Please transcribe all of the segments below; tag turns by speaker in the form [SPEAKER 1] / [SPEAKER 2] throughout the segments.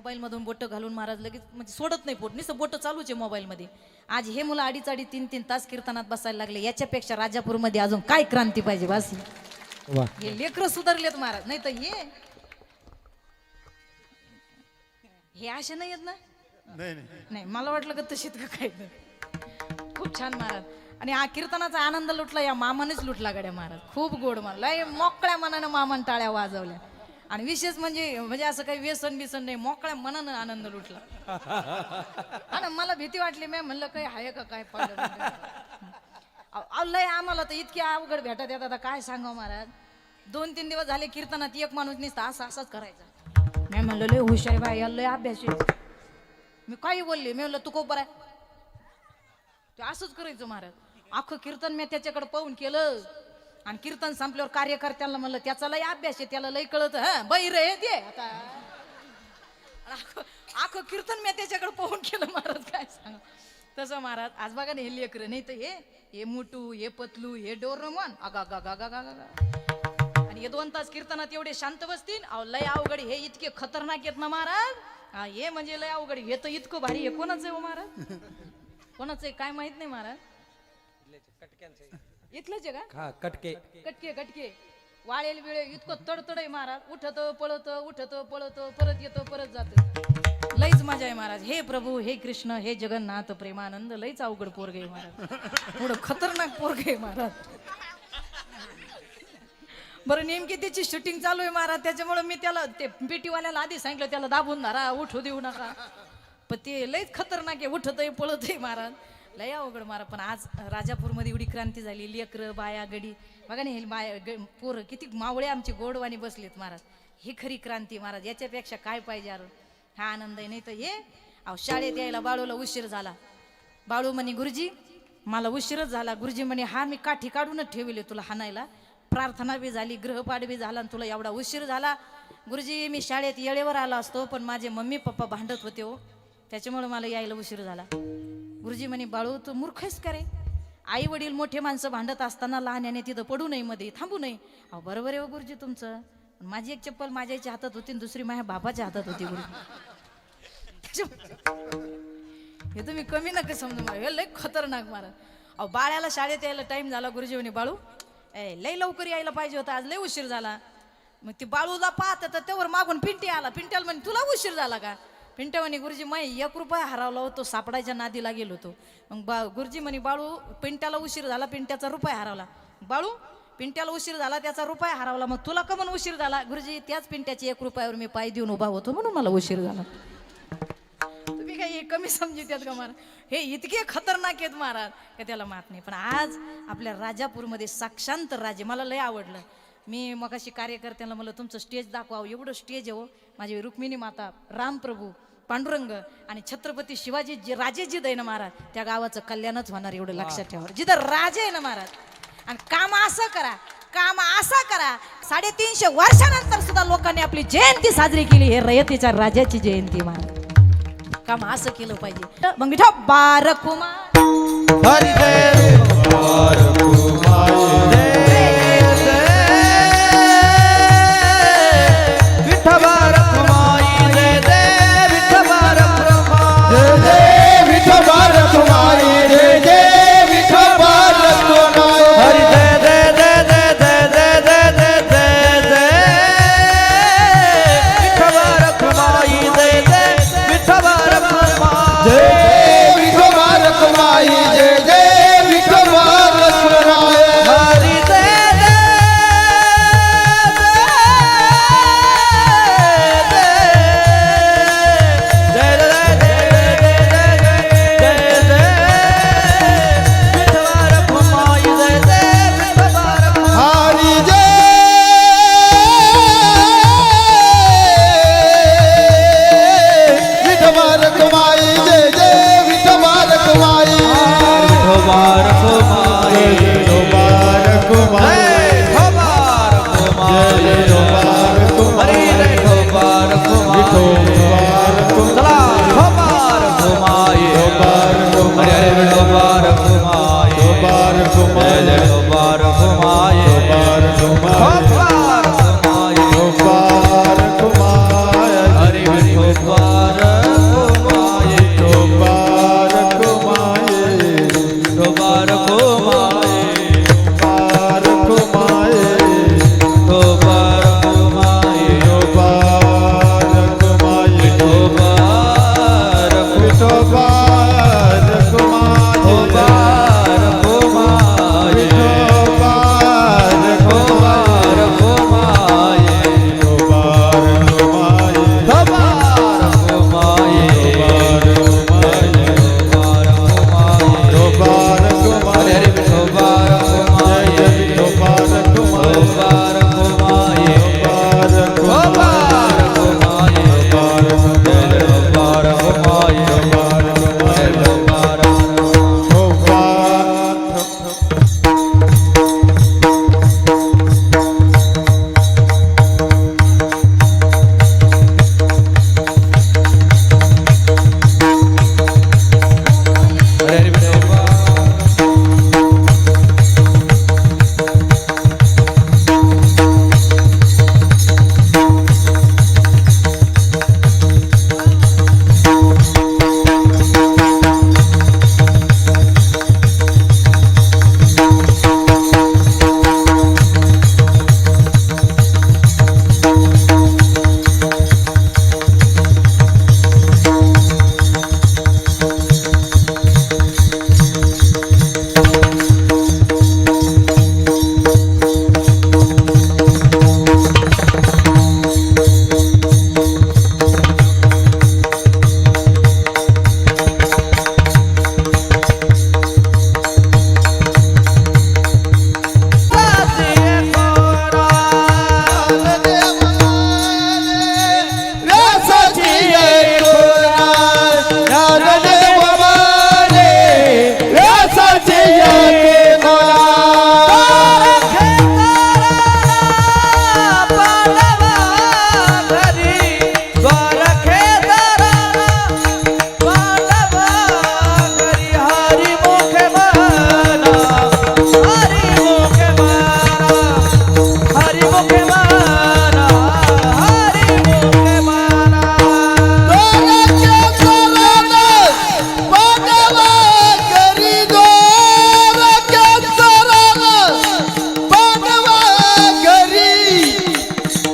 [SPEAKER 1] Mobile मधून बोट घालून महाराज लगेच म्हणजे सोडत नाही पोट. नुसतं बोट चालूच आहे मोबाईल मध्ये आज हे मुलं अडीच अडीच तीन तीन तास कीर्तनात बसायला लागले. याच्यापेक्षा राजापूरमध्ये अजून काय क्रांती पाहिजे बस.
[SPEAKER 2] वा.
[SPEAKER 1] हे लेकर सुधारलेत महाराज. नाही तर हे हे असे नाही आहेत ना?
[SPEAKER 3] नाही नाही.
[SPEAKER 1] नाही मला वाटलं का तशीत का काय? तर. खूप छान महाराज. आणि हा कीर्तनाचा आनंद लुटला या मामानेच लुटला गड्या महाराज. खूप गोड मला लय मोकळ्या मनानं मामान टाळ्या वाजवल्या. आणि विशेष म्हणजे म्हणजे असं काही व्यसन बिसन नाही मोकळ्या मनानं आनंद लुटला. आणि मला भीती वाटली मी म्हणलं काही आहे का काय लय आम्हाला तर इतके अवघड भेटत येतात. आता काय सांगावं महाराज? दोन तीन दिवस झाले कीर्तनात एक माणूस नुसता असं असंच करायचा. मी म्हणलं लय हुशार बाई याला लय अभ्यास. मी काही बोलले मी म्हणलं तू कोपर आहे? ते असंच करायचं महाराज. अख्खं कीर्तन मी त्याच्याकडे पाहून केलं. आणि कीर्तन संपल्यावर कार्यकर्त्यांना म्हणलं त्याचा लय अभ्यास आहे त्याला लय कळत. हा बैर हे ते आता. अख्खं कीर्तन मी त्याच्याकडे पाहून केलं महाराज काय सांग. तसं महाराज आज बघा ना हे लेकर नाही तर हे हे मुटू हे पतलू हे डोरमन अगा गा गा गा गा गा आणि हे दोन तास कीर्तनात एवढे शांत बसतील अहो लय अवघड हे इतके खतरनाक आहेत ना महाराज. हा हे म्हणजे लय अवघड हे तर इतकं भारी हे कोणाचं आहे हो महाराज? कोणाचं आहे काय माहीत नाही महाराज? इथलंच आहे का?
[SPEAKER 2] हा कटके.
[SPEAKER 1] कटके कटके. वाळेल वेळे इतकं तडतड आहे महाराज. उठत पळत उठत पळत परत येतो परत जात. लईच मजा आहे महाराज. हे प्रभू हे कृष्ण हे जगन्नाथ प्रेमानंद लईच अवघड पोरग आहे महाराज. थोडं खतरनाक पोरग आहे महाराज. बरं नेमकी त्याची शूटिंग चालू आहे महाराज. त्याच्यामुळे मी त्याला ते पेटीवाल्याला आधी सांगितलं त्याला दाबून धरा उठू देऊ नका. पण ते लईच खतरनाक आहे. उठत आहे पळत आहे महाराज. लय अवघड मारा पण आज राजापूरमध्ये एवढी क्रांती झाली. लेकरं बाया गडी. बघा ना हे बाया ग- पोरं किती मावळे आमचे गोडवाणी बसलेत महाराज. ही खरी क्रांती महाराज याच्यापेक्षा काय पाहिजे अरे? हा आनंद आहे नाही तर हे अहो शाळेत यायला बाळूला उशीर झाला. बाळू म्हणे गुरुजी मला उशीरच झाला. गुरुजी म्हणे हा मी काठी काढूनच ठेवले तुला हाणायला. प्रार्थना बी झाली ग्रहपाठ बी झाला आणि तुला एवढा उशीर झाला. गुरुजी मी शाळेत येळेवर आला असतो पण माझे मम्मी पप्पा भांडत होते हो. त्याच्यामुळे मला यायला उशीर झाला. गुरुजी म्हणे बाळू तू मूर्खच करे आई वडील मोठे माणसं भांडत असताना लहान्याने तिथं पडू नये मध्ये थांबू नये. अहो बरोबर आहे हो गुरुजी तुमचं. पण माझी एक चप्पल माझ्या आईच्या हातात होती आणि दुसरी माझ्या बाबाच्या हातात होती गुरुजी. हे तुम्ही कमी नका समजू मला. हे लय खतरनाक मारा अहो बाळ्याला शाळेत यायला टाईम झाला गुरुजी म्हणे बाळू ए लय लवकर यायला पाहिजे होता. आज लय उशीर झाला. मग ती बाळूला पाहत तर त्यावर मागून पिंटी आला. पिंट्याला म्हणे तुला उशीर झाला का? पिंटवणी म्हणे गुरुजी मै एक रुपया हरवला होतो सापडायच्या नादीला गेलो होतो. मग बा गुरुजी म्हणे बाळू पिंट्याला उशीर झाला पिंट्याचा रुपया हरवला. बाळू पिंट्याला उशीर झाला त्याचा रुपया हरवला मग तुला का उशीर झाला? गुरुजी त्याच पिंट्याची एक रुपयावर मी पाय देऊन उभा होतो म्हणून मला उशीर झाला. तुम्ही काही हे कमी समजित आहेत का महाराज? हे इतके खतरनाक आहेत महाराज का त्याला मात नाही. पण आज आपल्या राजापूरमध्ये साक्षांत राजे मला लय आवडलं. मी मग अशी कार्यकर्त्यांना मला तुमचं स्टेज दाखवावं एवढं स्टेज आहे हो माझी रुक्मिणी माता रामप्रभू. पांडुरंग आणि छत्रपती शिवाजी जे राजे जिथं आहे ना महाराज त्या गावाचं कल्याणच होणार एवढं लक्षात ठेवा. जिथं राजे आहे ना महाराज आणि काम असं करा काम असं करा साडेतीनशे वर्षानंतर सुद्धा लोकांनी आपली जयंती साजरी केली हे रयतीच्या राजाची जयंती महाराज. काम असं केलं पाहिजे. मग मिठा बार
[SPEAKER 4] de amor.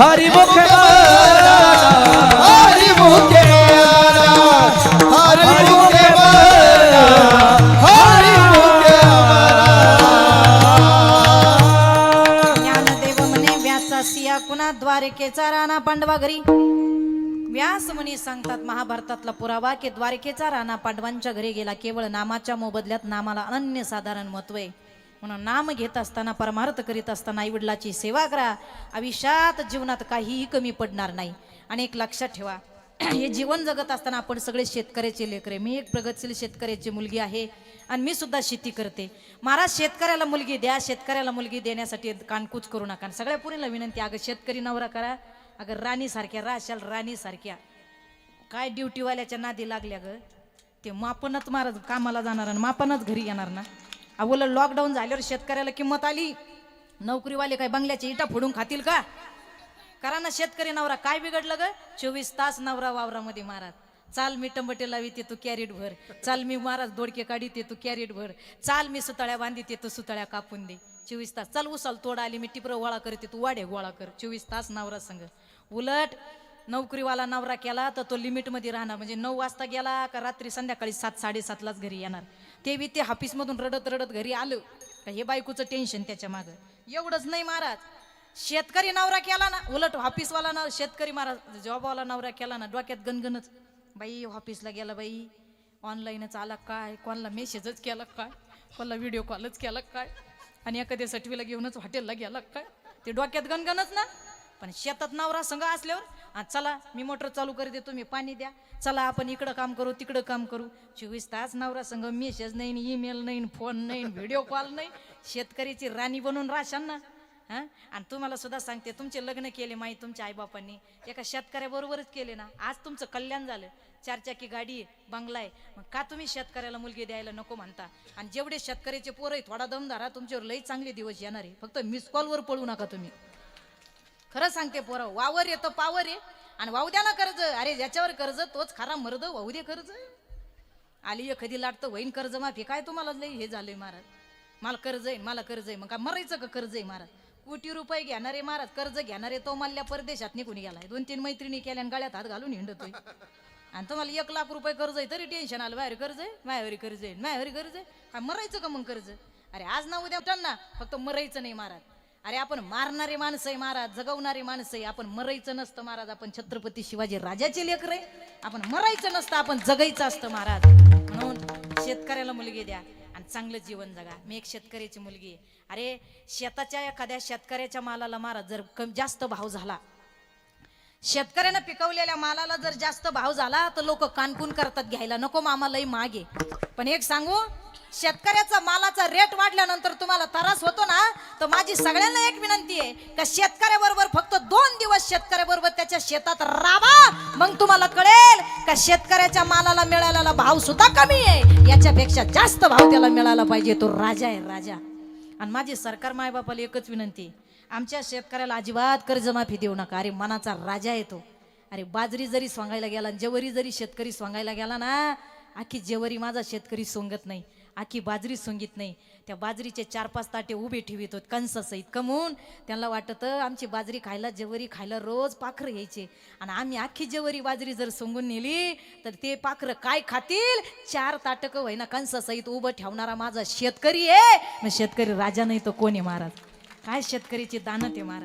[SPEAKER 3] हरि मुख हरि
[SPEAKER 4] मुख हरि ज्ञानदेव म्हणे व्याचा सिया कुणा
[SPEAKER 1] द्वारिकेचा राणा पांडवा घरी? व्यास मुनी सांगतात महाभारतातला पुरावा की द्वारिकेचा राणा पांडवांच्या घरी गेला. केवळ नामाच्या मोबदल्यात नामाला अनन्य साधारण महत्त्व आहे. म्हणून नाम घेत असताना परमार्थ करीत असताना आईवडिलाची सेवा करा. आयुष्यात जीवनात काहीही कमी पडणार नाही. आणि एक लक्षात ठेवा हे जीवन जगत असताना आपण सगळे शेतकऱ्याचे लेकरे मी एक प्रगतशील शेतकऱ्याची मुलगी आहे आणि मी सुद्धा शेती करते. महाराज शेतकऱ्याला मुलगी द्या शेतकऱ्याला मुलगी देण्यासाठी कानकूच करू नका. सगळ्या पुरीला विनंती अगं शेतकरी नवरा करा अगं राणीसारख्या राशाल राणीसारख्या. काय ड्युटीवाल्याच्या नादी लागल्या गं? ते मापनच महाराज कामाला जाणार आणि मापनच घरी येणार ना? अवलं लॉकडाऊन झाल्यावर शेतकऱ्याला किंमत आली. नोकरीवाले काय बंगल्याचे इटा फोडून खातील का? करा ना शेतकरी नवरा. काय बिघडलं ग? चोवीस तास नवरा वावरामध्ये महाराज चाल मी टंबटे लावी ते तू कॅरेट भर. चाल मी महाराज दोडके काढी ते तू कॅरेट भर. चाल मी सुतळ्या बांधी ते तू सुतळ्या कापून दे. चोवीस तास. चल उसाल तोडा आली मी टिपर गोळा करते तू वाढे गोळा कर. चोवीस तास नवरा संग. उलट नोकरीवाला नवरा केला तर तो लिमिटमध्ये राहणार. म्हणजे नऊ वाजता गेला का रात्री संध्याकाळी सात साडेसातलाच घरी येणार. ते बी ते ऑफिसमधून रडत रडत घरी आलं. का हे बायकोचं टेन्शन त्याच्या मागं. एवढंच नाही महाराज. शेतकरी नवरा केला ना उलट ऑफिसवाला ना शेतकरी महाराज जॉबवाला नवरा केला ना डोक्यात गणगणच. बाई ऑफिसला गेला बाई. ऑनलाईनच आला काय? कोणाला मेसेजच केला काय? कोणाला व्हिडिओ कॉलच केला काय? आणि एखाद्या सटवीला घेऊनच हॉटेलला गेला काय? ते डोक्यात गणगणच ना. पण शेतात नवरा संघ असल्यावर चला मी मोटर चालू करते तुम्ही पाणी द्या. चला आपण इकडं काम करू तिकडं काम करू. चोवीस तास नवरा संघ मेसेज नाही ईमेल नाही फोन नाही व्हिडिओ कॉल नाही. शेतकरीची राणी बनून राहशान ना. हा? आणि तुम्हाला सुद्धा सांगते तुमचे लग्न केले माहीत तुमच्या आईबापांनी. एका शेतकऱ्याबरोबरच केले ना. आज तुमचं कल्याण झालं. चारचाकी गाडी आहे बंगला आहे. मग का तुम्ही शेतकऱ्याला मुलगी द्यायला नको म्हणता? आणि जेवढे शेतकऱ्याचे पोरं आहे थोडा दम धरा तुमच्यावर लई चांगले दिवस येणार आहे. फक्त मिस कॉलवर पळू नका तुम्ही. खरं सांगते पोरं वावर येतं पावर आहे आणि वाहू द्या ना कर्ज अरे ज्याच्यावर कर्ज तोच खरा मर्द वाहू दे कर्ज. आली एखादी लाटतं वहीन कर्ज माफी काय तुम्हाला लई हे झालंय महाराज? मला कर्ज आहे मला कर्ज आहे. मग काय मरायचं का कर्ज आहे महाराज? कोटी रुपये घेणारे महाराज कर्ज घेणारे तो मल्ल्या परदेशात निघून गेलाय. दोन तीन मैत्रिणी केल्या आणि गळ्यात हात घालून हिंडतोय. आणि तुम्हाला एक लाख रुपये कर्ज आहे तरी टेन्शन आलं. बाहेर कर्ज आहे मायावरी कर्ज आहे मायावरी कर्ज आहे. काय मरायचं का मग कर्ज? अरे आज ना उद्या ना फक्त मरायचं नाही महाराज. अरे आपण मारणारे माणसं आहे महाराज जगवणारे माणसं आहे आपण मरायचं नसतं महाराज आपण छत्रपती शिवाजी राजाचे लेकर आहे आपण मरायचं नसतं आपण जगायचं असतं महाराज. म्हणून शेतकऱ्याला मुलगी द्या आणि चांगलं जीवन जगा. मी एक शेतकऱ्याची मुलगी आहे. अरे शेताच्या एखाद्या शेतकऱ्याच्या मालाला महाराज जर कम जास्त भाव झाला शेतकऱ्यानं पिकवलेल्या मालाला जर जास्त भाव झाला तर लोक कानकून करतात घ्यायला. नको मामा लई मागे पण एक सांगू शेतकऱ्याचा मालाचा रेट वाढल्यानंतर तुम्हाला त्रास होतो ना तर माझी सगळ्यांना एक विनंती आहे का शेतकऱ्याबरोबर फक्त दोन दिवस शेतकऱ्याबरोबर त्याच्या शेतात राहा मग तुम्हाला कळेल का शेतकऱ्याच्या मालाला मिळालेला भाव सुद्धा कमी आहे. याच्यापेक्षा जास्त भाव त्याला मिळाला पाहिजे तो राजा आहे राजा. आणि माझी सरकार मायबापाला एकच विनंती आहे. आमच्या शेतकऱ्याला अजिबात कर्जमाफी देऊ नका. अरे मनाचा राजा येतो अरे बाजरी जरी सोंगायला गेला आणि जेवरी जरी शेतकरी सोंगायला गेला ना आखी जेवरी माझा शेतकरी सोंगत नाही. आखी बाजरी सोंगीत नाही. त्या बाजरीचे चार पाच ताटे उभे ठेवित होत कणसासहित. कमवून त्यांना वाटतं आमची बाजरी खायला जेवरी खायला रोज पाखरं यायचे. आणि आम्ही आखी जेवरी बाजरी जर सोंगून नेली तर ते पाखरं काय खातील? चार ताटक होईना कणसासहित उभं ठेवणारा माझा शेतकरी आहे. मग शेतकरी राजा नाही तो कोणी महाराज? काय शेतकरीची दानत आहे महाराज